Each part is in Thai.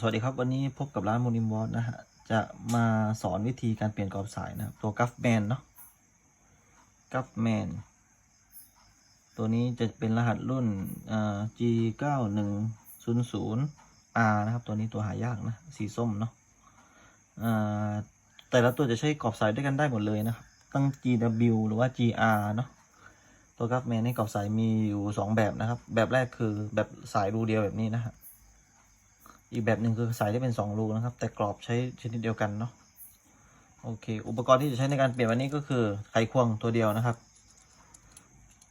สวัสดีครับ วันนี้พบกับร้านมูนิมวอตนะฮะ จะมาสอนวิธีการเปลี่ยนกรอบสายนะครับ ตัวกัฟแมนเนาะกัฟแมนตัวนี้จะเป็นรหัสรุ่นอ่า G 9 1 0 0 R นะครับ ตัวนี้ตัวหายากนะ สีส้มเนาะแต่ละตัวจะใช้กรอบสายด้วยกันได้หมดเลยนะครับ ตั้ง GW หรือว่า GR เนาะตัวกัฟแมนในกรอบสายมีอยู่สองแบบนะครับ แบบแรกคือแบบสายรูเดียวแบบนี้นะฮะ อีกแบบหนึ่งคือสายที่เป็นสองรูนะครับ แต่กรอบใช้ชนิดเดียวกันเนาะโอเค อุปกรณ์ที่จะใช้ในการเปลี่ยนวันนี้ก็คือไขควงตัวเดียวนะครับ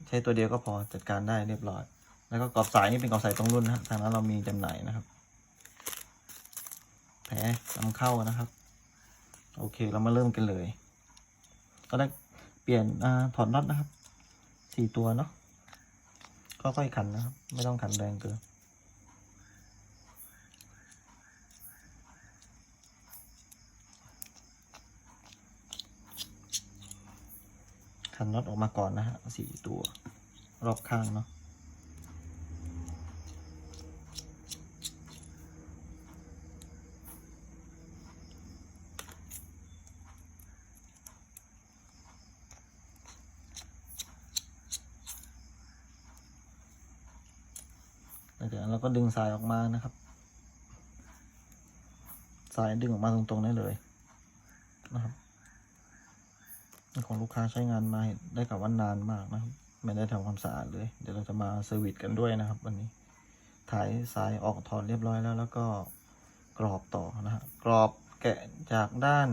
ใช้ตัวเดียวก็พอจัดการได้เรียบร้อย แล้วก็กรอบสายนี่เป็นกรอบสายตรงรุ่นนะทางนั้นเรามีจำหน่ายนะครับแผลนำเข้านะครับ โอเคเรามาเริ่มกันเลยตอนแรกเปลี่ยนอถอดน็อตนะครับสี่ตัวเนาะค่อยๆขันนะครับ ไม่ต้องขันแรงเกินันน็อตออกมาก่อนนะฮะสี่ตัว รอบข้างเนาะหลังจากนั้นเราก็ดึงสายออกมานะครับ สายดึงออกมาตรงๆได้เลยนะครับ ของลูกค้าใช้งานมาได้กับว่านานมากนะครับ ไม่ได้ทำความสะอาดเลย เดี๋ยวเราจะมาเซอร์วิสกันด้วยนะครับ วันนี้ถ่ายสายออกถอดเรียบร้อยแล้ว แล้วก็กรอบต่อนะฮะกรอบแกะจากด้าน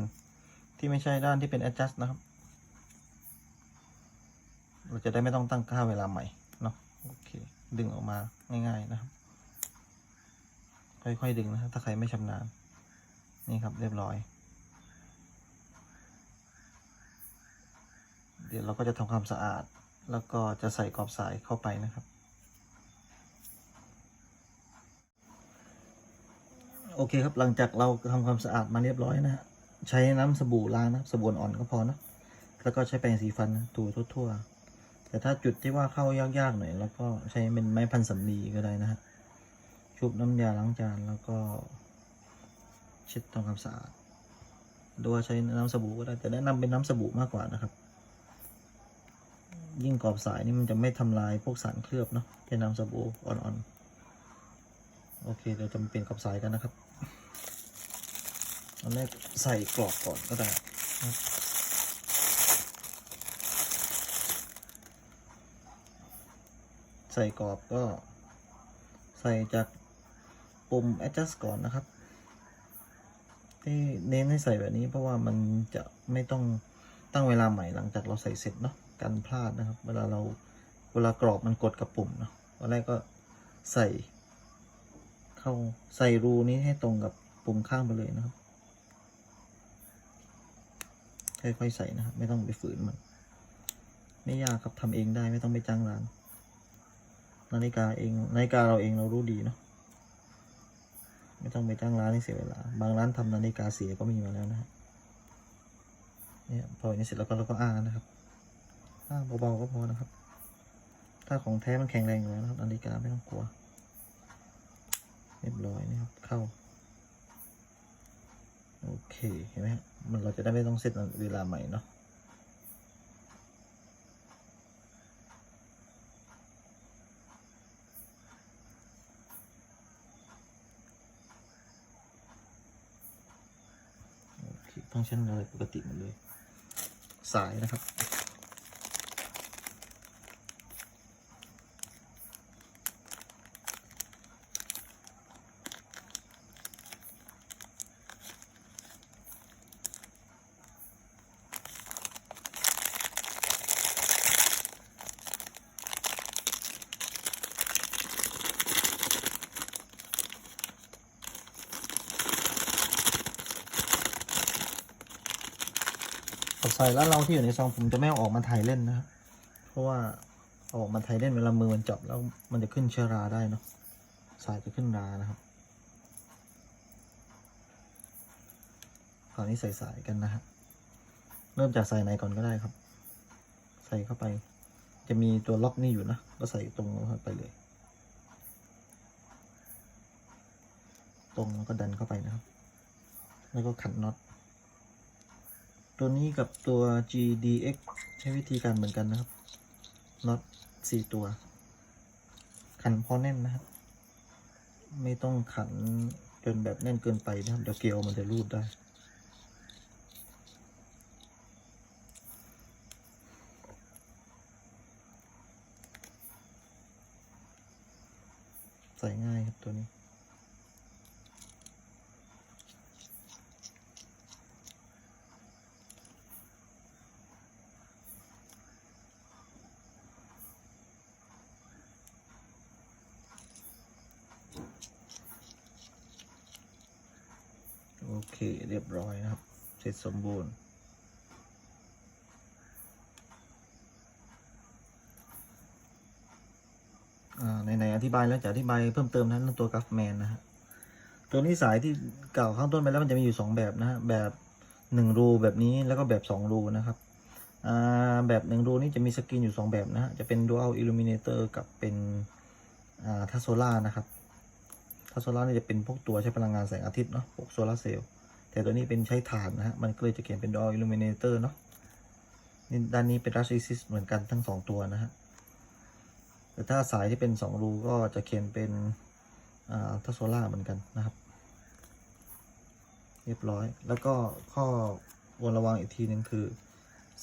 ที่ไม่ใช่ด้านที่เป็น adjust นะครับ เราจะได้ไม่ต้องตั้งค่าเวลาใหม่เนาะโอเค ดึงออกมาง่ายๆนะครับ ค่อยๆดึงนะครับถ้าใครไม่ชำนาญนี่ครับเรียบร้อย เดี๋ยวเราก็จะทำความสะอาด แล้วก็จะใส่กรอบสายเข้าไปนะครับ โอเคครับหลังจากเราทำความสะอาดมาเรียบร้อยนะฮะใช้น้ำสบู่ล้างนะสบู่อ่อนก็พอนะแล้วก็ใช้แปรงสีฟันถูทั่วๆ แต่ถ้าจุดที่ว่าเข้ายากๆหน่อย แล้วก็ใช้เป็นไม้พันสำลีก็ได้นะฮะชุบน้ำยาล้างจานแล้วก็เช็ดทำความสะอาดหรือว่าใช้น้ำสบู่ก็ได้แต่แนะนำเป็นน้ำสบู่มากกว่านะครับ ยิ่งกรอบสายนี่มันจะไม่ทำลายพวกสารเคลือบเนาะเป็นน้ำสบู่อ่อนๆ โอเคเราจะมาเปลี่ยนกรอบสายกันนะครับอันแรกใส่กรอบก่อนก็ได้นะใส่กรอบก็ใส่จากปุ่ม adjust ก่อนนะครับ ที่เน้นให้ใส่แบบนี้เพราะว่ามันจะไม่ต้องตั้งเวลาใหม่หลังจากเราใส่เสร็จเนาะ กันพลาดนะครับ เวลาเราเวลากรอบมันกดกับปุ่มเนาะตอนแรกก็ใส่ เข้าใส่รูนี้ให้ตรงกับปุ่มข้างไปเลยนะครับค่อยๆใส่นะครับ ไม่ต้องไปฝืนมัน ไม่ยากครับทำเองได้ไม่ต้องไปจ้างร้าน นาฬิกาเองนาฬิกาเราเองเรารู้ดีเนาะไม่ต้องไปจ้างร้านให้เสียเวลา บางร้านทำนาฬิกาเสียก็มีมาแล้วนะฮะเนี่ยพออย่างนี้เสร็จแล้วก็เราก็อ้างนะครับ้าเบาๆก็พอนะครับ ถ้าของแท้มันแข็งแรงอยู่แล้วนะครับนาฬิกาไม่ต้องกลัว เรียบร้อยนะครับ เข้า โอเค เห็นไหมครับมันเราจะได้ไม่ต้องเซตเวลาใหม่เนาะฟังก์ชันอะไรปกติหมดเลย สายนะครับ ส่แล้วเราที่อยู่ในซองผมจะไม่เอาออกมาถ่ายเล่นนะครับเพราะว่าเอาออกมาถ่ายเล่นเวลามือมันจับแล้วมันจะขึ้นเชื้อราได้เนาะสายจะขึ้นรานะครับคราวนี้ใส่สายกันนะฮะเริ่มจากใส่ไหนก่อนก็ได้ครับ ใส่เข้าไป จะมีตัวล็อกนี่อยู่นะก็ใส่ตรงเข้าไปเลย ตรงแล้วก็ดันเข้าไปนะครับ แล้วก็ขันน็อต ตัวนี้กับตัว GDX ใช้วิธีการเหมือนกันนะครับน็อตสี่ตัว ขันพอแน่นนะครับ ไม่ต้องขันจนแบบแน่นเกินไปนะครับเดี๋ยวเกลียวมันจะรูดได้ใส่ง่ายครับตัวนี้ เคเรียบร้อยนะครับ เสร็จสมบูรณ์อ่าไหนๆอธิบายแล้วจะอธิบายเพิ่มเติมนะเรื่องตัวกราฟแมนนะฮะตัวนี้สายที่กล่าวข้างต้นไปแล้วมันจะมีอยู่สองแบบนะฮะแบบหนึ่งรูแบบนี้แล้วก็แบบสองรูนะครับแบบหนึ่งรูนี่จะมีสกรีนอยู่สองแบบนะฮะจะเป็น dual illuminator กับเป็นอ่าทัสโซล่านะครับ ทัสโซล่านี่จะเป็นพวกตัวใช้พลังงานแสงอาทิตย์เนาะพวกโซลาร์เซลล์แต่ตัวนี้เป็นใช้ถ่านนะฮะ มันก็เลยจะเขียนเป็น dual illuminator เนาะนี่ด้านนี้เป็น rush resist เหมือนกันทั้งสองตัวนะฮะ แต่ถ้าสายที่เป็นสองรูก็จะเขียนเป็นอ่าทัสโซล่าเหมือนกันนะครับ เรียบร้อย แล้วก็ข้อควรระวังอีกทีหนึ่งคือ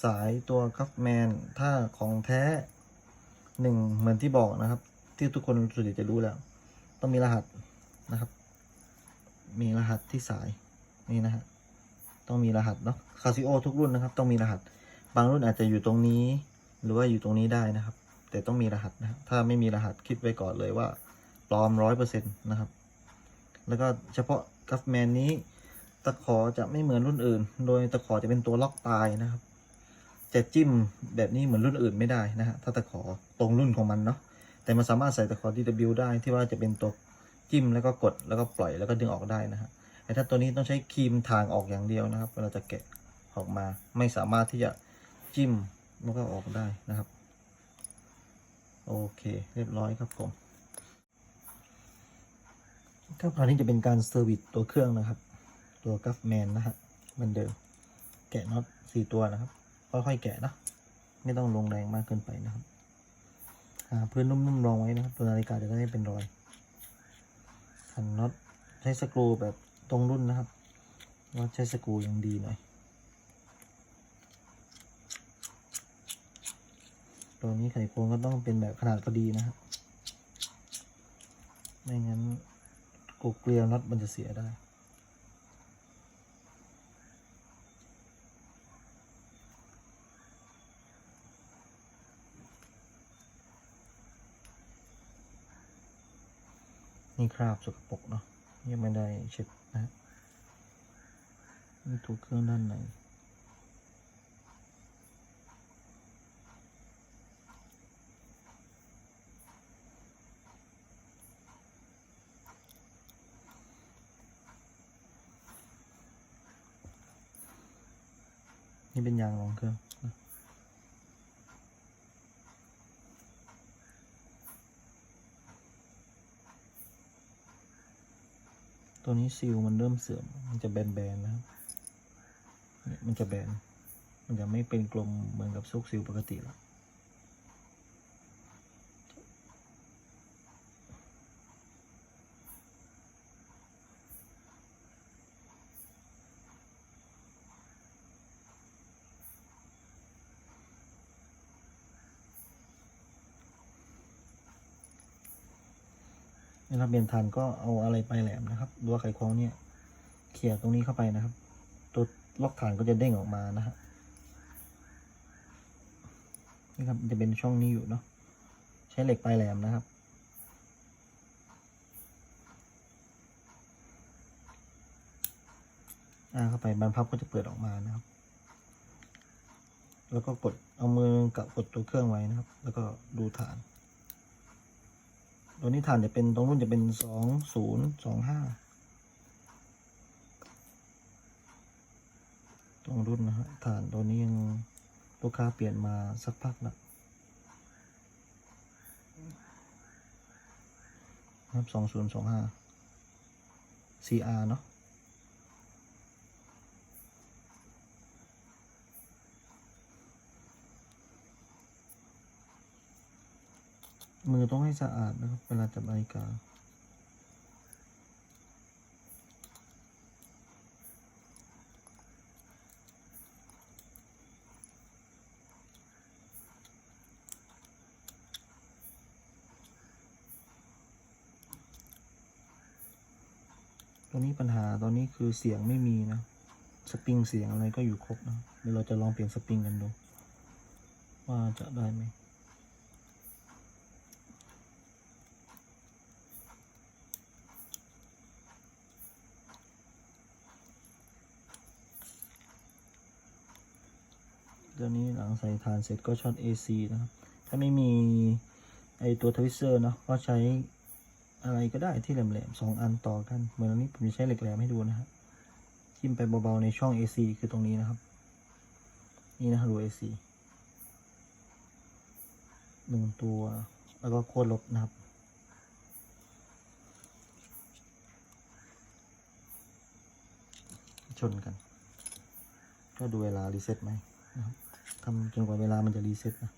สายตัวคัฟแมนถ้าของแท้หนึ่งเหมือนที่บอกนะครับ ที่ทุกคนส่วนใหญ่จะรู้แล้ว ต้องมีรหัส นะครับ มีรหัสที่สายนี่นะฮะต้องมีรหัสเนาะคาซิโอทุกรุ่นนะครับ ต้องมีรหัส บางรุ่นอาจจะอยู่ตรงนี้ หรือว่าอยู่ตรงนี้ได้นะครับ แต่ต้องมีรหัสนะถ้าไม่มีรหัสคิดไว้ก่อนเลยว่าปลอมร้อยเปอร์เซ็นต์นะครับ แล้วก็เฉพาะกัฟแมนนี้ตะขอจะไม่เหมือนรุ่นอื่น โดยตะขอจะเป็นตัวล็อกตายนะครับ จะจิ้มแบบนี้เหมือนรุ่นอื่นไม่ได้นะฮะถ้าตะขอตรงรุ่นของมันเนาะแต่มันสามารถใส่ตะขอ DW ได้ที่ว่าจะเป็นตัว จิ้มแล้วก็กดแล้วก็ปล่อยแล้วก็ดึงออกได้นะฮะแต่ถ้าตัวนี้ต้องใช้ครีมทางออกอย่างเดียวนะครับเวลาจะแกะออกมาไม่สามารถที่จะจิ้มแล้วก็ออกได้นะครับโอเค เรียบร้อยครับผมครับคราวนี้จะเป็นการเซอร์วิสตัวเครื่องนะครับ ตัวกัฟแมนนะฮะเหมือนเดิมแกะน็อตสี่ตัวนะครับค่อยๆแกะนะไม่ต้องลงแรงมากเกินไปนะครับหาพื้นนุ่มๆรองไว้นะครับ ตัวนาฬิกาจะได้ไม่เป็นรอย ขันน็อตใช้สกรูแบบตรงรุ่นนะครับน็อตใช้สกรูยังดีหน่อย ตัวนี้ไขควงก็ต้องเป็นแบบขนาดพอดีนะครับไม่งั้นกกเกลียวน็อตมันจะเสียได้ นี่คราบสกปรกเนาะยังไม่ได้เช็ดนะนี่ถูกเครื่องด้านในนี่เป็นยางรองเครื่องนะ ตัวนี้ซีลมันเริ่มเสื่อม มันจะแบนๆนะครับเนี่ยมันจะแบน มันจะไม่เป็นกลมเหมือนกับซุกซิลปกติแล้ว เวลาเปลี่ยนฐานก็เอาอะไรไปแหลมนะครับดูว่าไขควงเนี่ยเขี่ยตรงนี้เข้าไปนะครับ ตัวล็อกฐานก็จะเด้งออกมานะฮะนี่ครับจะเป็นช่องนี้อยู่เนาะใช้เหล็กปลายแหลมนะครับ อ่าเข้าไปบานพับก็จะเปิดออกมานะครับ แล้วก็กดเอามือกับกดตัวเครื่องไว้นะครับ แล้วก็ดูฐาน ตัวนี้ฐานจะเป็นตรงรุ่นจะเป็นสองศูนย์สองห้าตรงรุ่นนะฮะฐานตัวนี้ยังลูกค้าเปลี่ยนมาสักพักแล้วนะครับสองศูนย์สองห้า CR เนาะ มือต้องให้สะอาดนะครับ เวลาจับนาฬิกาตัวนี้ปัญหาตอนนี้คือเสียงไม่มีนะ สปริงเสียงอะไรก็อยู่ครบนะเดี๋ยวเราจะลองเปลี่ยนสปริงกันดู ว่าจะได้ไหม ตอนนี้หลัง ใส่ฐานเสร็จก็ช็อต AC นะครับ ถ้าไม่มีไอตัวทวิสเซอร์เนาะก็ใช้อะไรก็ได้ที่แหลมๆสองอันต่อกัน เหมือนอันนี้ผมจะใช้เหล็กแหลมให้ดูนะฮะทิ่มไปเบาๆในช่อง AC คือตรงนี้นะครับ นี่นะรู AC หนึ่งตัว แล้วก็โค้ดลบนะครับชนกัน ก็ดูเวลารีเซ็ตไหมนะครับ ทำจนกว่าเวลามันจะรีเซ็ตนะ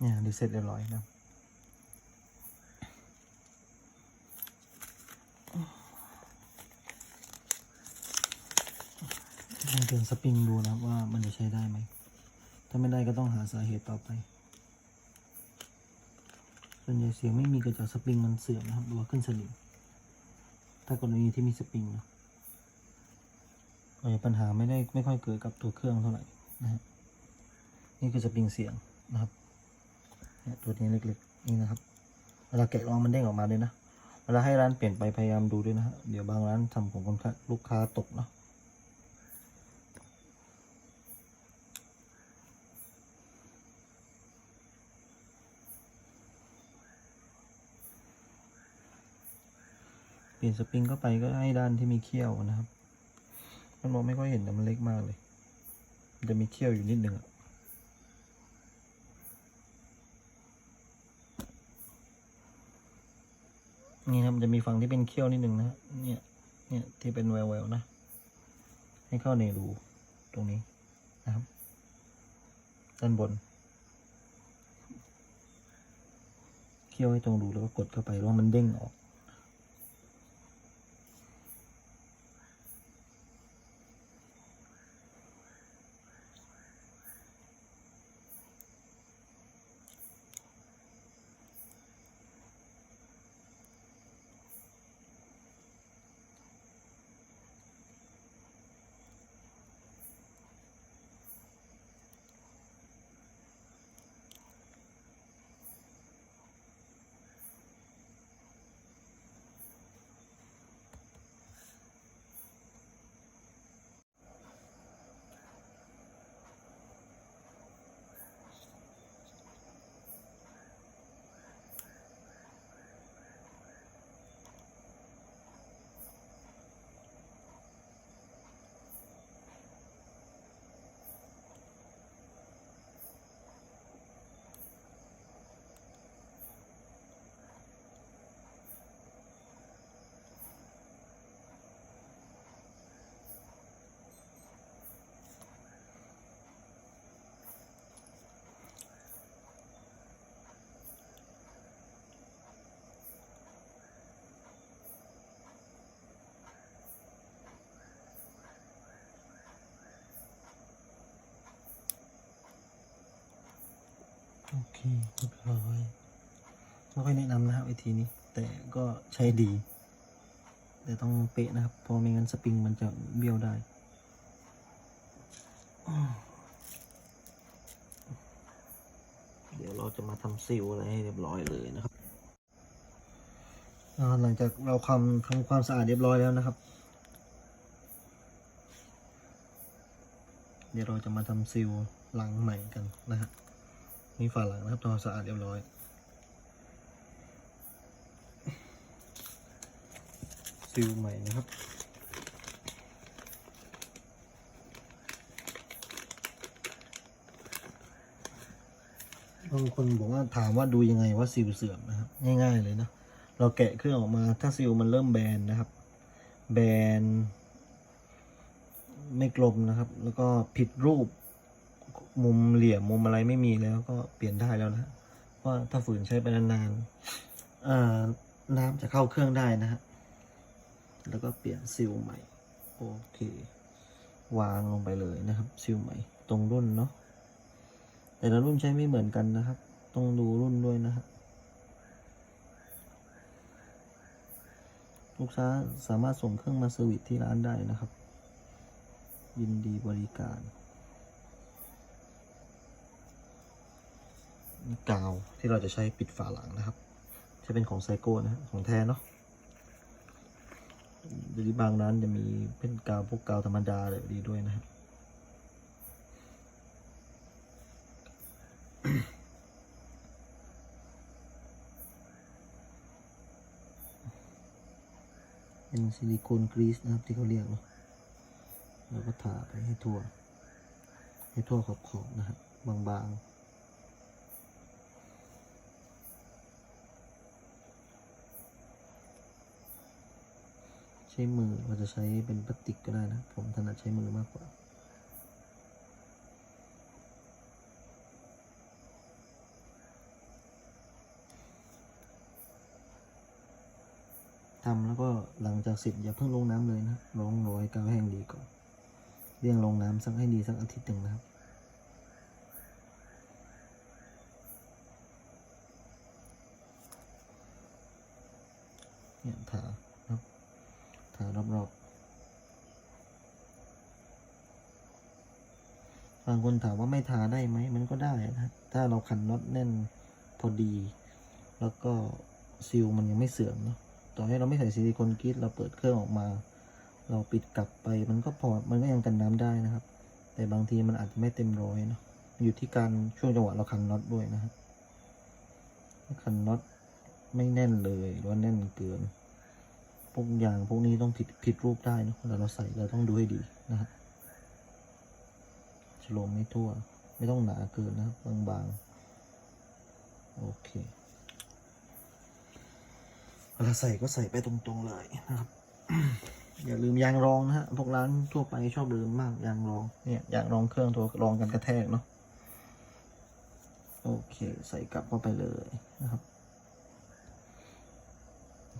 เนี่ยรีเซ็ตเรียบร้อยนะลองเปลี่ยนสปริงดูนะครับว่ามันจะใช้ได้ไหม ถ้าไม่ได้ก็ต้องหาสาเหตุต่อไปส่วนใหญ่เสียงไม่มีเกิดจากสปริงมันเสื่อมนะครับหรือว่าขึ้นสลิงถ้ากรณีที่มีสปริงนะเอ่ปัญหาไม่ได้ไม่ค่อยเกิดกับตัวเครื่องเท่าไหร่นะฮะนี่คือสปริงเสียงนะครับ เนี่ยตัวนี้เล็กๆนี่นะครับเวลาแกะลองมันเด้งออกมาเลยนะเวลาให้ร้านเปลี่ยนไปพยายามดูด้วยนะฮะเดี๋ยวบางร้านทำของคนลูกค้าตกเนาะเปลี่ยนสปริงเข้าไปก็ให้ด้านที่มีเขี้ยวนะครับ มันมองไม่ค่อยเห็นแต่มันเล็กมากเลย จะมีเขี้ยวอยู่นิดหนึ่งอะ นี่ครับจะมีฝั่งที่เป็นเขี้ยวนิดหนึ่งนะเนี่ยเนี่ยที่เป็นแววๆนะ ให้เข้าในรูตรงนี้นะครับ ด้านบน เขี้ยวให้ตรงรูแล้วก็กดเข้าไปแล้วมันเด้งออก เคเรียบร้อยไม่ค่อยแนะนำนะครับไอทีนี้ แต่ก็ใช้ดี แต่ต้องเป๊ะนะครับ เพราะไม่งั้นสปริงมันจะเบี้ยวได้เดี๋ยวเราจะมาทำซิลอะไรให้เรียบร้อยเลยนะครับ หลังจากเราทำทำความสะอาดเรียบร้อยแล้วนะครับ เดี๋ยวเราจะมาทำซิลหลังใหม่กันนะฮะ นี่ฝาหลังนะครับทำความสะอาดเรียบร้อยซิลใหม่นะครับบางคนบอกว่าถามว่าดูยังไงว่าซิลเสื่อมนะครับ ง่ายๆเลยนะ เราแกะเครื่องออกมาถ้าซิลมันเริ่มแบนนะครับ แบน ไม่กลมนะครับ แล้วก็ผิดรูป มุมเหลี่ยมมุมอะไรไม่มีแล้วก็เปลี่ยนได้แล้วนะฮะว่าถ้าฝืนใช้ไปนานๆน้ำจะเข้าเครื่องได้นะฮะแล้วก็เปลี่ยนซิลใหม่โอเค วางลงไปเลยนะครับซิลใหม่ ตรงรุ่นเนาะแต่ละรุ่นใช้ไม่เหมือนกันนะครับ ต้องดูรุ่นด้วยนะครับลูกค้าสามารถส่งเครื่องมาเซอร์วิสที่ร้านได้นะครับ ยินดีบริการ กาวที่เราจะใช้ปิดฝาหลังนะครับ จะเป็นของไซโก้นะฮะของแท้เนาะหรือบางร้านจะมีเป็นกาวพวกกาวธรรมดาเลยดีด้วยนะครับเป็นซิลิโคนกรีสนะครับที่เขาเรียกเนาะแล้วก็ทาไปให้ทั่ว ให้ทั่วขอบๆนะครับบางๆ ช้มือเราจะใช้เป็นพลาสติกก็ได้นะ ผมถนัดใช้มือมากกว่าทำแล้วก็หลังจากเสร็จอย่าเพิ่งลงน้ำเลยนะลองรอให้กาวแห้งดีก่อนเรียงลงน้ำสักให้ดีสักอาทิตย์หนึ่งนะครับ เนี่ยทาครับทา รอบๆบางคนถามว่าไม่ทาได้ไหม มันก็ได้นะถ้าเราขันน็อตแน่นพอดี แล้วก็ซิลมันยังไม่เสื่อมเนาะต่อให้เราไม่ใส่ซิลิโคนกรีดเราเปิดเครื่องออกมา เราปิดกลับไปมันก็พอมันก็ยังกันน้ำได้นะครับ แต่บางทีมันอาจจะไม่เต็มร้อยเนาะอยู่ที่การช่วงจังหวะเราขันน็อตด้วยนะครับขันน็อตไม่แน่นเลยหรือว่าแน่นเกิน พวกอย่างพวกนี้ต้องผิดผิดรูปได้นะเวลาเราใส่เราต้องดูให้ดีนะครับฉลมไม่ทั่ว ไม่ต้องหนาเกินนะครับบางๆ โอเคเวลาใส่ก็ใส่ไปตรงๆเลยนะครับ อย่าลืมยางรองนะฮะพวกร้านทั่วไปชอบลืมมากยางรองเนี่ยยางรองเครื่องตัวรองกันกระแทกเนาะโอเค ใส่กลับเข้าไปเลยนะครับ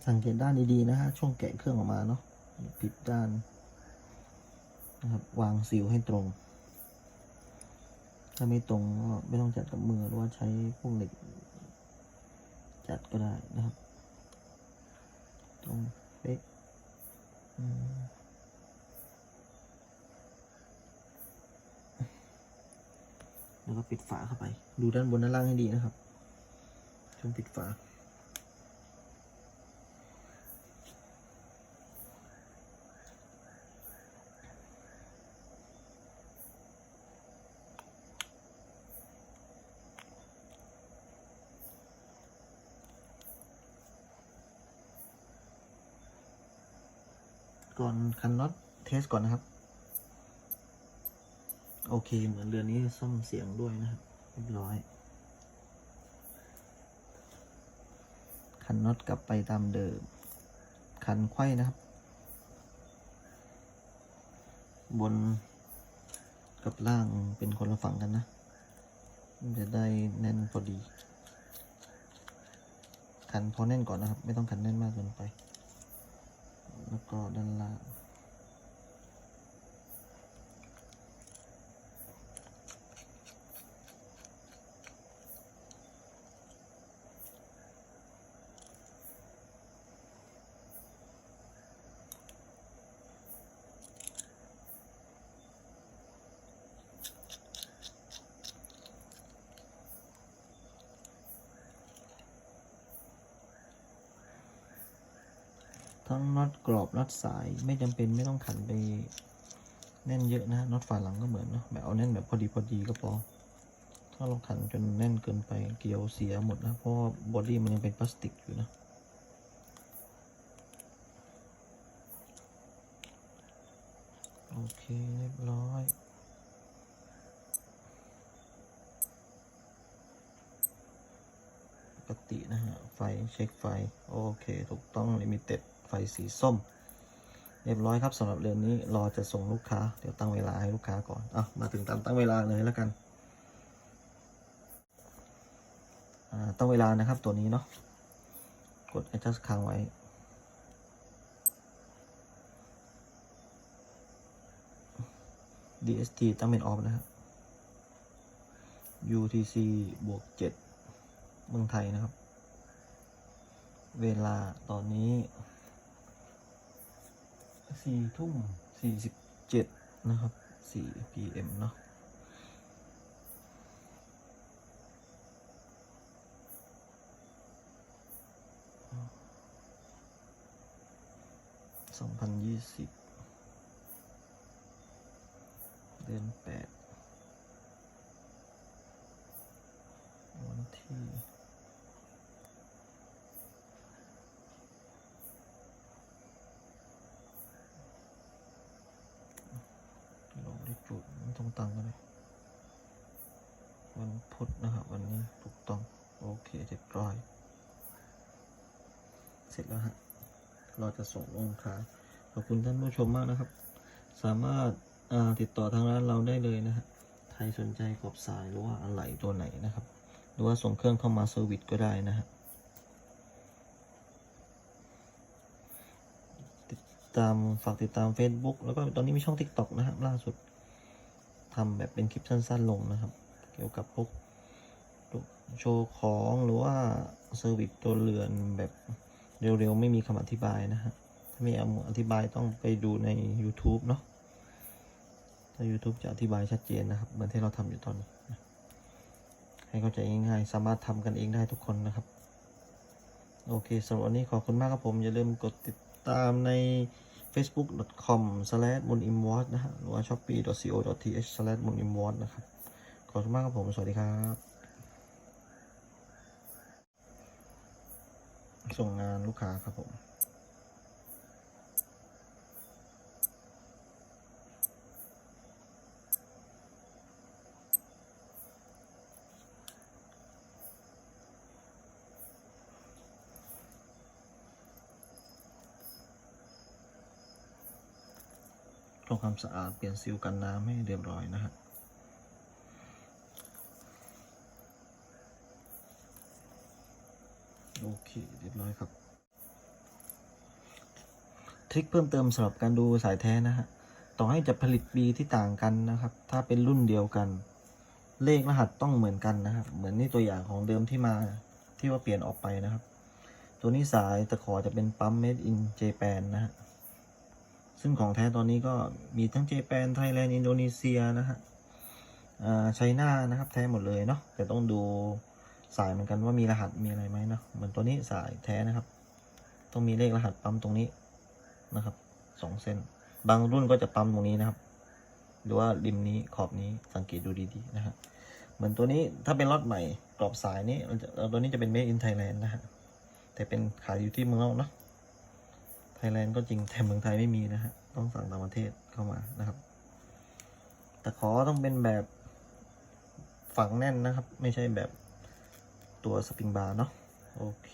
สังเกตด้านดีๆนะฮะช่วงแกะเครื่องออกมาเนาะปิดด้านนะครับวางซีลให้ตรง ถ้าไม่ตรงก็ไม่ต้องจัดกับมือหรือว่าใช้พวกเหล็ก จัดก็ได้นะครับ ตรงเป๊ะแล้วก็ปิดฝาเข้าไป ดูด้านบนด้านล่างให้ดีนะครับช่วงปิดฝา คันน็อตเทสก่อนนะครับ โอเค เหมือนเรือนนี้ซ่อมเสียงด้วยนะครับเรียบร้อย คันน็อตกลับไปตามเดิม คันไขว้นะครับ บนกับล่างเป็นคนละฝั่งกันนะ จะได้แน่นพอดี คันพอแน่นก่อนนะครับ ไม่ต้องคันแน่นมากเกินไป แล้วก็ด้านล่าง ทั้งน็อตกรอบน็อตสายไม่จำเป็นไม่ต้องขันไปแน่นเยอะนะน็อตฝาหลังก็เหมือนเนาะแบบเอาแน่นแบบพอดีพอดีก็พอถ้าเราขันจนแน่นเกินไปเกลียวเสียหมดนะเพราะบอดี้มันยังเป็นพลาสติกอยู่นะโอเคเรียบร้อยปกตินะฮะ ไฟเช็คไฟ โอเค ถูกต้องลิมิเต็ด ไฟสีส้ม เรียบร้อยครับสำหรับเรือนนี้รอจะส่งลูกค้า เดี๋ยวตั้งเวลาให้ลูกค้าก่อนอะมาถึงตามตั้งเวลาเลยแล้วกันตั้งเวลานะครับตัวนี้เนาะกด adjust ค้างไว้ DST ตั้งเป็น off นะครับ UTC บวกเจ็ดเมืองไทยนะครับ เวลาตอนนี้ สี่ทุ่มสี่สิบเจ็ดนะครับสี่ PM เนาะสองพันยี่สิบเดือนแปดวันที่ลงได้จุดไม่ ต้องตังกันเลยวันพุธนะครับ วันนี้ถูกต้อง โอเคเรียบร้อย เสร็จแล้วฮะเราจะส่งลูกค้าขอบคุณท่านผู้ชมมากนะครับ สามารถาติดต่อทางร้านเราได้เลยนะฮะใครสนใจกรอบสายหรือว่าอะไหล่ตัวไหนนะครับ หรือว่าส่งเครื่องเข้ามาเซอร์วิสก็ได้นะฮะติดตามฝากติดตาม Facebook แล้วก็ตอนนี้มีช่อง TikTok นะครับล่าสุด ทำแบบเป็นคลิปสั้นๆลงนะครับ เกี่ยวกับพวกโชว์ของหรือว่าเซอร์วิสตัวเรือนแบบเร็วๆ ไม่มีคำอธิบายนะฮะถ้าไม่เอาอธิบายต้องไปดูใน YouTube เนาะถ้า YouTube จะอธิบายชัดเจนนะครับ เหมือนที่เราทำอยู่ตอนนี้ให้เข้าใจง่ายๆ สามารถทำกันเองได้ทุกคนนะครับ โอเคสำหรับวันนี้ขอบคุณมากครับผม อย่าลืมกดติดตามใน facebook.com slash m o n i m w a t นะฮะหรือว่า shopee.co.th slash m o n i m w a t นะครับ ขอบคุณมากครับผม สวัสดีครับ ส่งงานลูกค้าครับผม ทำความสะอาดเปลี่ยนซีลกันน้ำให้เรียบร้อยนะฮะโอเคเรียบร้อยครับ ทริคเพิ่มเติมสำหรับการดูสายแท้นะฮะต่อให้จะผลิตปีที่ต่างกันนะครับ ถ้าเป็นรุ่นเดียวกัน เลขรหัสต้องเหมือนกันนะครับ เหมือนนี่ตัวอย่างของเดิมที่มาที่ว่าเปลี่ยนออกไปนะครับ ตัวนี้สายตะขอจะเป็นปั๊ม made in Japan นะฮะ ซึ่งของแท้ตอนนี้ก็มีทั้งเจแปนไทยแลนด์ อินโดนีเซียนะฮะอ่าไชน่านะครับ แท้หมดเลยเนาะแต่ต้องดูสายเหมือนกันว่ามีรหัสมีอะไรไหมเนาะเหมือนตัวนี้สายแท้นะครับ ต้องมีเลขรหัสปั๊มตรงนี้นะครับสองเส้น บางรุ่นก็จะปั๊มตรงนี้นะครับ หรือว่าริมนี้ขอบนี้สังเกตดูดีๆนะฮะเหมือนตัวนี้ถ้าเป็นล็อตใหม่กรอบสายนี้ตัวนี้จะเป็น made in Thailand นะฮะแต่เป็นขายอยู่ที่เมืองนอกเนาะ ยแลนด์ก็จริงแต่เมืองไทยไม่มีนะฮะต้องสั่งต่างประเทศเข้ามานะครับแต่ขอต้องเป็นแบบฝังแน่นนะครับ ไม่ใช่แบบตัวสปริงบาร์เนาะโอเค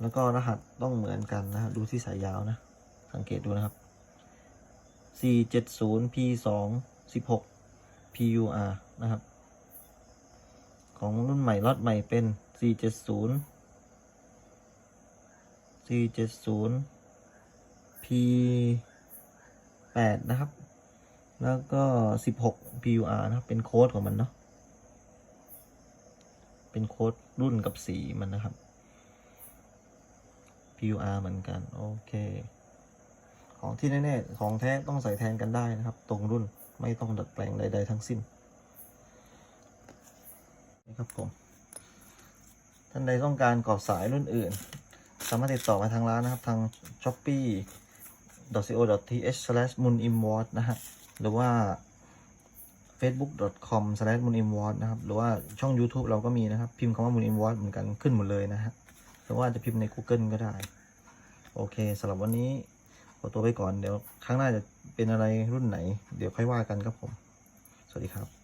แล้วก็รหัสต้องเหมือนกันนะฮะดูที่สายยาวนะ สังเกตดูนะครับ 470 P 2 16 PUR นะครับ ของรุ่นใหม่ล็อตใหม่เป็น 470 470 P 8 นะครับ แล้วก็ 16 PUR นะครับ เป็นโค้ดของมันเนาะ เป็นโค้ดรุ่นกับสีมันนะครับ PUR เหมือนกัน โอเค ของที่แน่ๆ ของแท้ต้องใส่แทนกันได้นะครับ ตรงรุ่น ไม่ต้องดัดแปลงใด ๆ ทั้งสิ้นนะครับผม ท่านใดต้องการกรอบสายรุ่นอื่น สามารถติดต่อมาทางร้านนะครับ ทาง shopee w a t นะฮะ หรือว่า facebook.com/moonimwatch นะครับ หรือว่าช่อง YouTube เราก็มีนะครับ พิมพ์คำว่า Moon i m w a t เหมือนกันขึ้นหมดเลยนะฮะ หรือว่าจะพิมพ์ใน Google ก็ได้ โอเคสำหรับวันนี้ขอตัวไปก่อน เดี๋ยวครั้งหน้าจะเป็นอะไรรุ่นไหน เดี๋ยวค่อยว่ากันครับผม สวัสดีครับ